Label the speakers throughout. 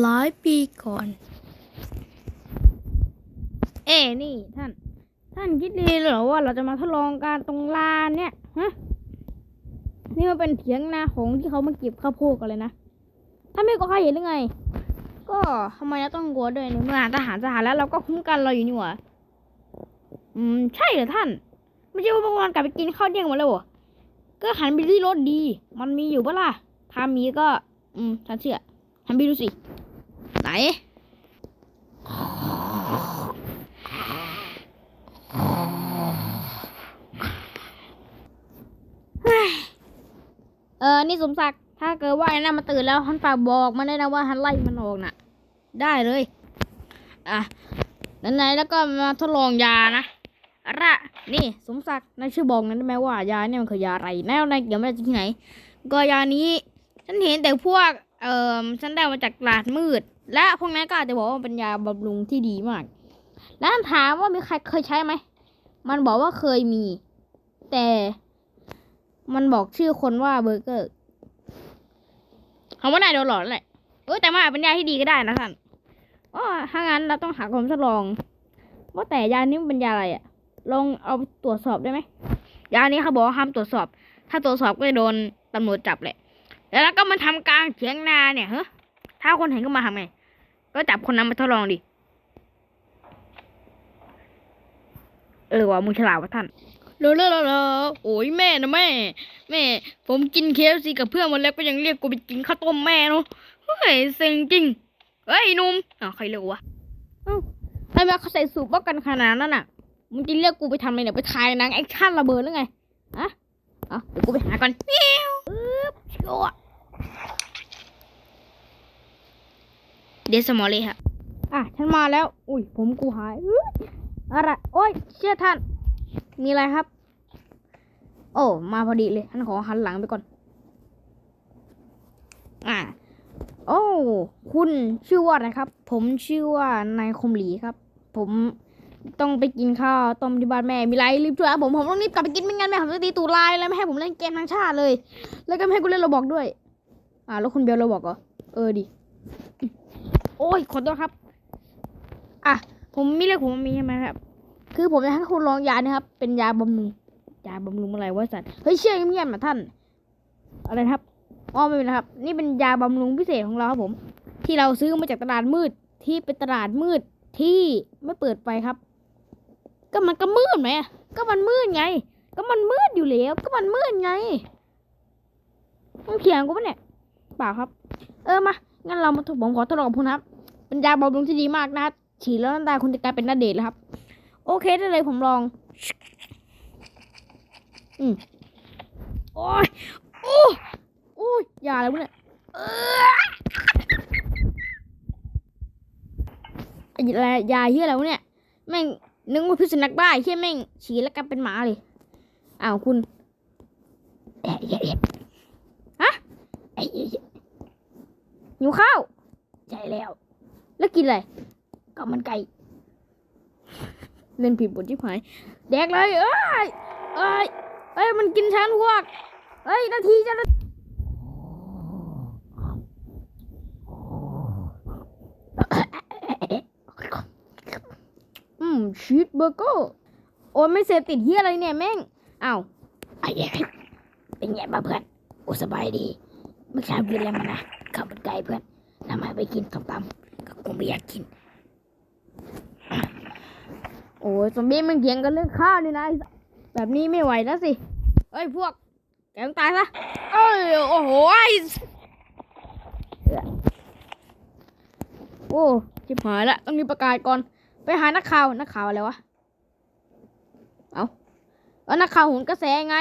Speaker 1: หลายปีก่อน เอ้นี่ท่าน ท่านคิดดีเหรอว่าเราจะมาทดลองการตรงลานเนี่ยฮะนี่มันเป็นเถียงนาของที่เขามาเก็บข้าวโพดกันเลยนะถ้านไม่ก็ใครเห็นหรือไง ก็ทำไมเราต้องกลัวด้วยในเมื่อทหารทหารแล้วเราก็คุ้มกันเราอยู่นี่หว่าอืมใช่เหรอท่านไม่ใช่ว่าเมื่อวานกลับไปกินข้าวเที่ยงมาแล้วเหรอก็หันไปที่รถดี มันมีอยู่ปะล่ะถ้ามีก็ อืมฉันเชื่อหันไปดูสิ ไหน เออ นี่สมศักดิ์ ถ้าเกิดว่าไอ้นั่นมาตื่นแล้วฮันฝากบอกมาได้นะว่าฮันไล่มันออกน่ะ ได้เลย อะไหนๆแล้วก็มาทดลองยานะอะระนี่สมศักดิ์นายชื่อบอกนั้นได้ไหมว่ายาเนี่ยมันคือยาอะไรแน่นายเดี๋ยวมาจากที่ไหน ก็ยานี้ ฉันเห็นแต่พวก เอ่อ ฉันได้มาจากตลาดมืด และพวกนั้นก็อาจจะบอกว่ามันเป็นยาบำรุงที่ดีมาก แล้วถามว่ามีใครเคยใช้ไหม มันบอกว่าเคยมี แต่มันบอกชื่อคนว่าเบอร์เกอร์คำว่านายโดนหลอนแหละเออแต่มาเป็นยาที่ดีก็ได้นะท่านอ๋อถ้างั้นเราต้องหาความทดลอง ว่าแต่ยานี้มันเป็นยาอะไรอะลองเอาตรวจสอบได้ไหมยานี้เขาบอกว่าห้ามตรวจสอบ ถ้าตรวจสอบก็จะโดนตำรวจจับแหละ แล้วก็มาทำกลางเถียงนาเนี่ยเฮ้ถ้าคนเห็นก็มาทำไง ก็จับคนนั้นมาทดลองดิ เออว่ามึงฉลาดวะท่านเลอเลอเลอโอ้ยแม่นะแม่ แม่ ผมกินเคฟซีกับเพื่อนมาแล้วก็ยังเรียกกูไปกินข้าวต้มแม่เนาะเฮ้ยเซ็งจริงเฮ้ยหนุ่มอ้าวใครเรียกวะเอ้าทำไมเขาใส่สูบป้องกันขนาดนั้นอะมึงจะเรียกกูไปทำอะไรเนี่ยไปถ่ายหนังแอคชั่นระเบิดหรือไงอะเอะเดี๋ยวกูไปหาก่อนเปี้ยวอึ๊บชั เดสมอลเลยค่ะ อะ ฉันมาแล้ว อุ้ย ผมกูหายอะไร โอ้ย เชื่อท่าน มีอะไรครับ โอ้ มาพอดีเลย ท่านขอหันหลังไปก่อน อ่าโอ้ คุณชื่อว่าอะไรครับ ผมชื่อว่านายคมหลีครับ ผมต้องไปกินข้าวต้มที่บ้านแม่ มีไรรีบช่วยผม ผมต้องรีบกลับไปกินไม่งั้นแม่ผมจะตีตูลายแล้วไม่ให้ผมเล่นเกมทั้งชาติเลย แล้วก็ไม่ให้กูเล่นโรบอกด้วย อ่าแล้วคุณเบลโรบอกเหรอ เออดิ โอ้ยขอโทษครับ อะ ผมมีเรื่องผมมีใช่ไหมครับ คือผมจะให้คุณลองยานะครับ เป็นยาบำรุง ยาบำรุงอะไรวะสัตว์ เฮ้ยเชื่อเงียบๆนะท่าน อะไรนะครับอ๋อไม่เป็นไรครับ นี่เป็นยาบำรุงพิเศษของเราครับผม ที่เราซื้อมาจากตลาดมืด ที่เป็นตลาดมืดที่ไม่เปิดไฟครับ ก็มันก็มืดไหมก็มันมืดไง ก็มันมืดอยู่แล้ว ก็มันมืดไงมึงเถียงกูปะเนี่ยเปล่าครับ เออมา งั้นเรามาทดผมขอทดลองกับคุณครับเป็นยาบำรุงที่ดีมากนะฉีดแล้วน้าตาคุณจะกลายเป็นหน้าเดชแล้วครับ โอเคได้เลยผมลอง อืมโอ้ยโอ้โอ้ยยาอะไรวะเนี่ยเออไอ้อะไรยาเฮียอะไรวะเนี่ยแม่งนึกว่าพิษสุนัขบ้าเฮียแม่งฉีดแล้วกลายเป็นหมาเลยอ้าวคุณเอ๊ะเอ๊ะเอ๊ะฮะเอ๊ะเอ๊ะเอ๊ะ หิวข้าวใช่แล้ว แล้วกินอะไรก็มันไก่เล่นผิดบทที่หาย แดกเลย เอ้ยเอ้ยเอ้ย มันกินฉันพวกเอ้ย นาทีจะนาอืมชีสเบอร์เกอร์โอ้ยไม่เสพติดเฮียอะไรเนี่ยแม่งอ้าวไอ้เหี้ยเป็นไงบ้างเพื่อนโอ้สบายดีเมื่อเช้ากินอะไรมานะ ข้าวมันไก่เพื่อนนำมาไปกินส้มตำก็คงไม่อยากกิน โอ้ยซอมบี้มันเถียงกันเรื่องข้าวนี่นะแบบนี้ไม่ไหวแล้วสิเอ้ยพวกแกต้องตายซะเอ้ยโอ้โหไอ้โอ้ชิบหายละต้องมีประกาศก่อนไปหานักข่าวนักข่าวอะไรวะเอาเอานักข่าวหุ่นกระแสไง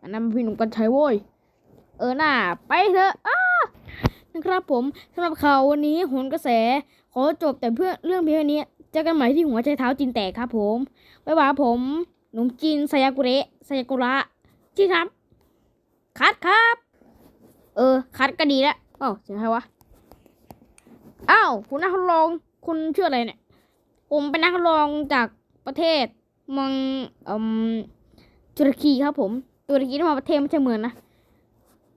Speaker 1: อันนั้นมันพี่หนุ่มกันชัยโว้ยเออหน่าไปเถอะอ้า นะครับผมสำหรับข่าววันนี้โหนกระแส ขอจบแต่เพื่อเรื่องเพียงเท่านี้เจอกันใหม่ที่หัวใจเท้าจีนแตกครับผมบ๊ายบายผมหนุ่มจีนไซยากุเระไซยากุระจีครับคัดครับ เออ คัดก็ดีล้วอ้าวเสียงใครวะอ้าวคุณนักทดลองคุณชื่ออะไรเนี่ย ผมเป็นนักทดลองจากประเทศมืองอืมตุรกีครับผมตุรกีที่มาประเทศไม่ใช่เมืองนะ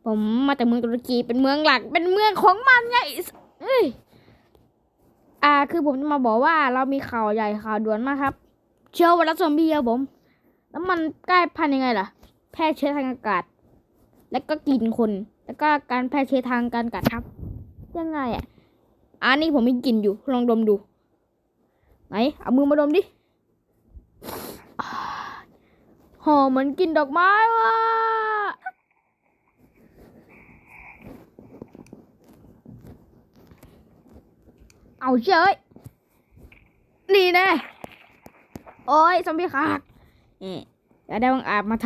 Speaker 1: ผมมาจากเมืองตุรกีเป็นเมืองหลัก เป็นเมืองของมันไงเอ้ยอ่า คือผมจะมาบอกว่าเรามีข่าวใหญ่ข่าวด่วนมากครับ เชื้อไวรัสซอมบี้ครับผม แล้วมันกลายพันธุ์ยังไงล่ะ แพร่เชื้อทางอากาศ แล้วก็กินคน แล้วก็การแพร่เชื้อทางการกัดครับ ยังไงอะ อันนี้ผมมีกลิ่นอยู่ ลองดมดู ไหน เอามือมาดมดิหอมเหมือนกลินดอกไม้ว่ะ เอาเฉยนี่แน่โอ้ยซอมบี้ขาหักนี่อย่าได้บังอาจมาท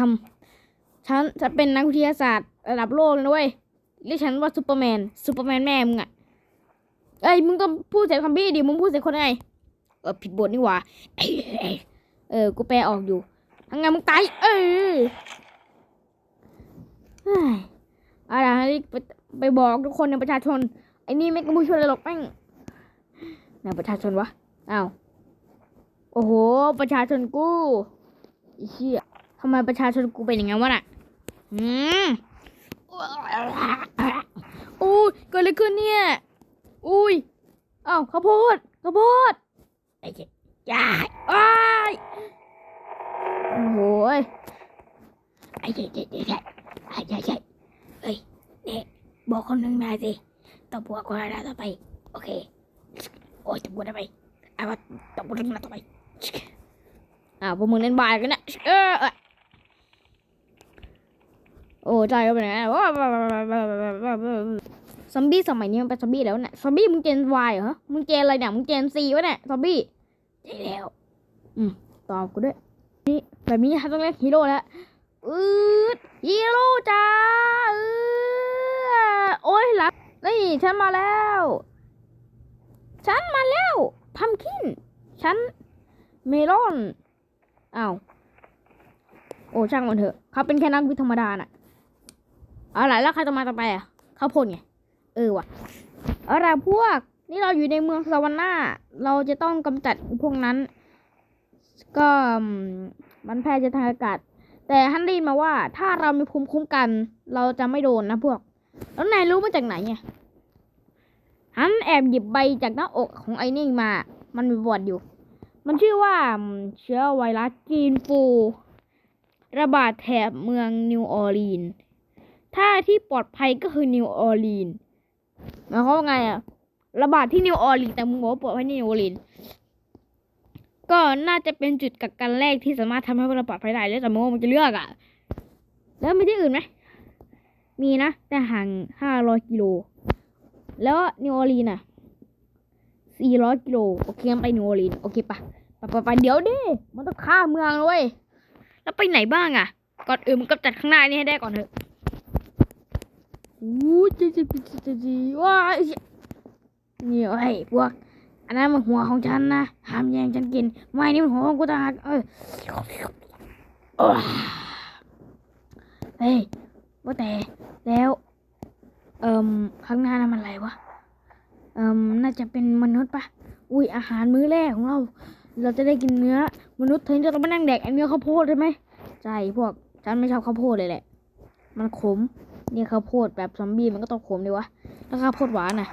Speaker 1: ำฉันจะเป็นนักวิทยาศาสตร์ระดับโลกเลยนะเว้ยเรียกฉันว่าซูเปอร์แมนซูเปอร์แมนแม่มึงอะเอ้ยมึงต้องพูดเสียงซอมบี้ดิมึงพูดเสียงคนไงเออผิดบทนี่หว่าเออกูแปลออกอยู่ทางไงมึงตายเออเฮ้ยอะไรไปไปบอกทุกคนในประชาชนไอ้นี่ไม่ก็ไม่ช่วยอะไรหรอกแม่ง ไหนประชาชนวะอ้าวโอ้โห ประชาชนกูไอ้เชี่ยทำไมประชาชนกูเป็นอย่างงั้นวะน่ะอืมอุ้ยเกิดอะไรขึ้นเนี่ย อุ้ยอ้าวข้าวโพดข้าวโพดไอ้เจ๊ยายอ้ายโอ้โหยไอ้เจ๊เจ๊เจ๊เจ๊ไอ้เจ๊เจ๊เฮ้ยเนี่ยบอกคนหนึ่งมาสิต้องบอกคนละต่อไป โอเค อ้ยจะบวชทำไมเอาว่าต้องบวชมาต่อไปอ้าวพวกมึงเล่นบายกันนะเออโอ้ใจก็เป็นไงซอมบี้สมัยนี้มันเป็นซอมบี้แล้วเนี่ยซอมบี้มึงเจนวายเหรอมึงเจนอะไรเนี่ยมึงเจนซีวะเนี่ยซอมบี้ใช่แล้ว อืมตอบกูด้วยนี่แบบนี้ต้องเรียกฮีโร่แล้วอืดฮีโร่จ้าเออโอ้ยหลับนี่ฉันมาแล้ว ฉันมาแล้ว พัมคิน ฉัน เมลอนอ้าวโอ้ช่างมันเถอะ เขาเป็นแค่นักวิทย์ธรรมดาน่ะเอาล่ะแล้วใครจะมาต่อไปอะ เขาพลไง เออว่ะเอาล่ะพวก นี่เราอยู่ในเมืองสวรรค์นาเราจะต้องกำจัดพวกนั้น ก็มมันแพร่จะทางอากาศ แต่ฮันได้ยินมาว่า ถ้าเรามีภูมิคุ้มกัน เราจะไม่โดนนะพวก แล้วนายรู้มาจากไหนเนี่ย ฮันแอบหยิบใบจากหน้าอกของไอ้นี่มา มันมีปวัติอยู่ มันชื่อว่าเชื้อไวรัสจีนฟู ระบาดแถบเมืองนิวออร์ลีนถ้าที่ปลอดภัยก็คือนิวออร์ลีนหมายความว่าไงอะระบาดที่นิวออร์ลีนแต่มึงบอกว่าปลอดภัยนิวออร์ลีนก็น่าจะเป็นจุดกักกันแรกที่สามารถทำให้เราปลอดภัยได้แล้วแต่มึงว่ามันจะเลือกอะแล้วมีที่อื่นไหมมีนะ แต่ห่างห้าร้อยกิโล แล้วนิวออร์ลีนอะ400กิโลโอเคงั้นไปนิวออร์ลีนโอเคปะปไปไปะเดี๋ยวดิมันต้องข้ามเมืองเลยแล้วไปไหนบ้างอะก่อนอื่นมันก็จัดข้างหน้านี่ให้ได้ก่อนเถอะอู้จีจีจีจีจีว้ายนี่ไอ้พวกอันนั้นมันหัวของฉันนะห้ามแย่งฉันกิน ไม่นี่มันหัวของกูต่างหากเออโอ้ยเฮ้ยว่าแต่แล้ว เอ่มข้างหน้านั่นมันอะไรวะเอ่มน่าจะเป็นมนุษย์ปะอุ้ยอาหารมื้อแรกของเรา เราจะได้กินเนื้อ มนุษย์เธอจะต้องมานั่งแดกไอ้เนื้อข้าวโพดใช่ไหมใช่พวกฉันไม่ชอบข้าวโพดเลยแหละ มันขมเนี่ยข้าวโพดแบบซอมบี้มันก็ต้องขมดีวะแล้วข้าวโพดหวานน่ะ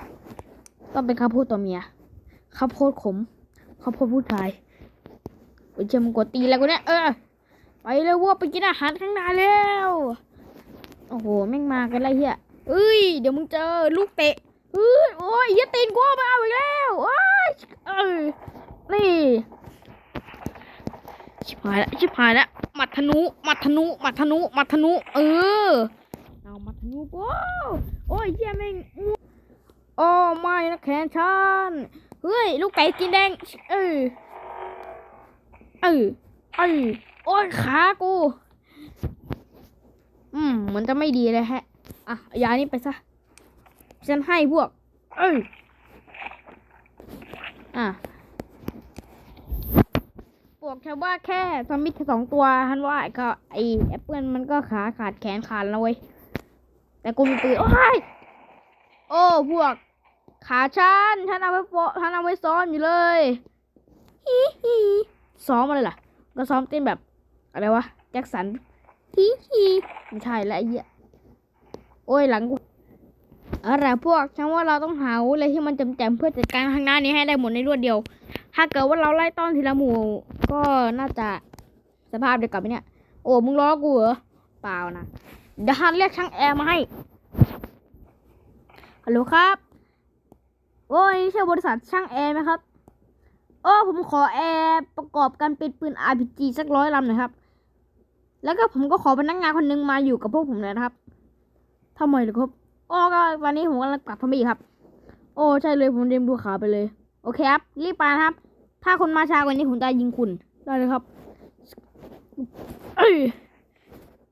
Speaker 1: ต้องเป็นข้าวโพดตัวเมียข้าวโพดขมข้าวโพดผู้ชายโอ้ยเจมกดตีแล้วกูเนี่ยเออไปเลยว่าไปกินอาหารข้างหน้าแล้วโอ้โหแม่งมากันไรเฮีย เอ้ย เดี๋ยวมึงเจอลูกเตะเอ้ยโอ้ยเหี้ยตีนกูมาเอาอีกแล้วโอ้ยเอ้ยนี่ชิบหายแล้วชิบหายแล้วหมัดธนูหมัดธนูหมัดธนูหมัดธนู เออเอาหมัดธนูกูโอ้ยเหี้ยม่งอ้วกโอ้ไม่นะแขนฉันเฮ้ย ลูกไก่กินแดง เออเออเออโอ้ยขากู อืมเหมือนจะไม่ดีเลยแฮะ อะเอายานี้ไปซะ ฉันให้พวก เอ้ย อะบอกแค่ว่าแค่ซอมบี้แค่สองตัวฮันว่าก็ไอแอปเปิลมันก็ขาขาดแขนขาดแล้วเว้ย แต่กูมีปืนโอ้ย โอ้พวก ขาฉันฉันเอาไว้โปะฉันเอาไว้ซ้อมอยู่เลยฮิฮิซ้อมอะไรล่ะ ก็ซ้อมเต้นแบบ อะไรวะ แจ็คสันฮิฮิไม่ใช่และไอ้เหี้ย โอ้ยหลังอะไรพวกฉันว่าเราต้องหาอะไรที่มันจำแจมเพื่อจัดการข้างหน้านี้ให้ได้หมดในรวดเดียว ถ้าเกิดว่าเราไล่ต้อนทีละหมู่ ก็น่าจะสภาพเดียวกับเนี่ย โอ้มึงล้อกูเหรอเปล่านะเดี๋ยวฮันเรียกช่างแอร์มาให้ฮัลโหลครับโอ้ยนี่ใช่บริษัทช่างแอร์ไหมครับโอ้ผมขอแอร์ประกอบกันเป็นปืน RPG สักร้อยลำหน่อยครับ แล้วก็ผมก็ขอพนักงานคนหนึงมาอยู่กับพวกผมหน่อยนะครับ ทำไมเหรอครับโอ้ก็วันนี้ผมกำลังกลับพม่ครับ โอ้ใช่เลยผมเรียนดูขาไปเลย โอเคครับ รีบไปนะครับ ถ้าคนมาช้ากว่านี้ผมจะยิงคุณ ได้เลยครับเอ้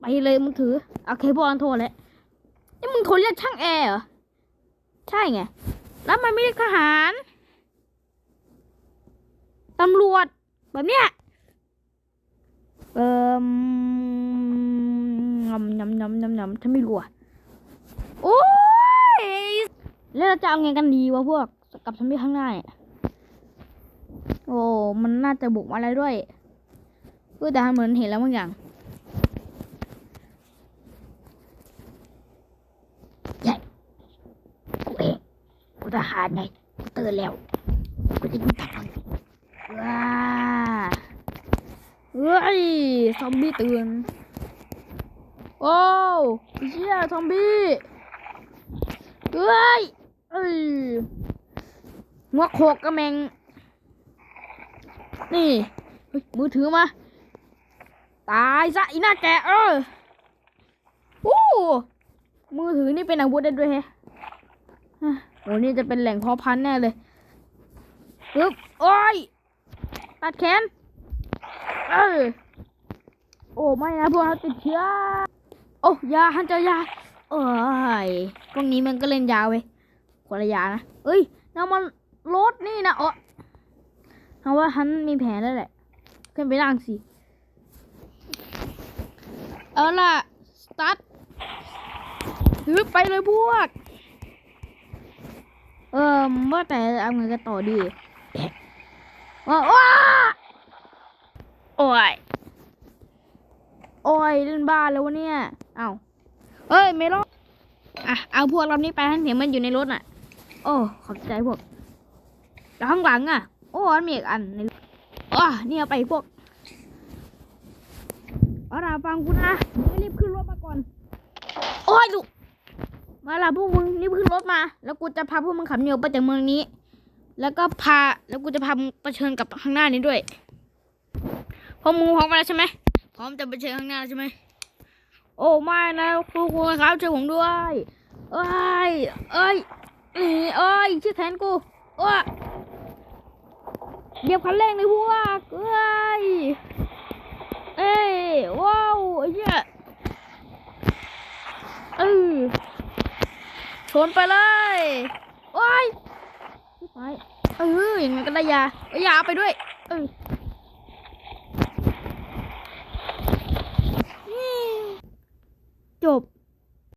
Speaker 1: ไปเลยมึงถือโอเคพวกอันโทรแล้วนี่มึงโทรเรียกช่างแอร์เหรอ ใช่ไง แล้วมันไม่เรียกทหารตำรวจแบบเนี้ยเอ่มยำยำยำยำยำฉันไม่รู้อะ แล้วเราจะเอาไงกันดีวะพวกกับฉันที่ข้างหน้าเนี่ยโอ้มันน่าจะบุกมาอะไรด้วยเออแต่เหมือนเห็นแล้วบางอย่างใช่กูเองกูทหารไงกูเตื่นแล้วกูจะยิงทหารว้าเฮ้ยซอมบี้ตื่นโอ้ไอ้เชี่ยซอมบี้เฮ้ย เอ้ยหัวโขกกระแมง นี่มือถือมา ตายซะอีหน้าแกเออโอ้มือถือนี่เป็นอาวุธได้ด้วยแฮะโอ้นี่จะเป็นแหล่งเพาะพันธุ์แน่เลยปึ๊บโอ้ย ตัดแขน เออ โอ้ไม่นะพวกเราติดเชื้อ โอ้ยาฮันเจอยาเอ้ยพวกนี้มันก็เล่นยาวเว้ย คนละยานะ เอ้ยน้ำมันรถนี่นะเออเอาว่าฮันมีแผนแล้วแหละ ขึ้นไปล่างสิ เอาล่ะ สตาร์ทฮึบไปเลยพวก เออว่าแต่เอาไงกันต่อดีว้าว้าโอ้ย โอ้ยเล่นบ้าแล้ววะเนี่ย เอาเอ้ย ไม่รอดอะ เอาพวกเรานี้ไปทั้งเสียงมันอยู่ในรถน่ะ โอ้ขอบใจพวกแล้วข้างหลังอะ โอ้มันมีอีกอันในอ๋อนี่เอาไปพวกเอาล่ะฟังกูนะรีบขึ้นรถมาก่อน โอ้ยลูมาล่ะพวกมึงรีบขึ้นรถมา แล้วกูจะพาพวกมึงขับเหนียวไปจากเมืองนี้ แล้วก็พาแล้วกูจะพามึงเผชิญกับข้างหน้านี้ด้วยพวกมึงพร้อมมาแล้วใช่ไหมพร้อมจะไปเชิญข้างหน้าใช่ไหมโอ้ไม่นะครูครูครับช่วยผมด้วย เอ้ย เอ้ย เอ้ยเอ้ยชื่อแทนกูเอ้ยเดียวคันเร่งเลยพวกเอ้ยเอ้ยว้าวไอ้เหี้ยเออชนไปเลยโอ้ยไปเอออย่างนั้นก็ได้ยาเอายาไปด้วยเออจบ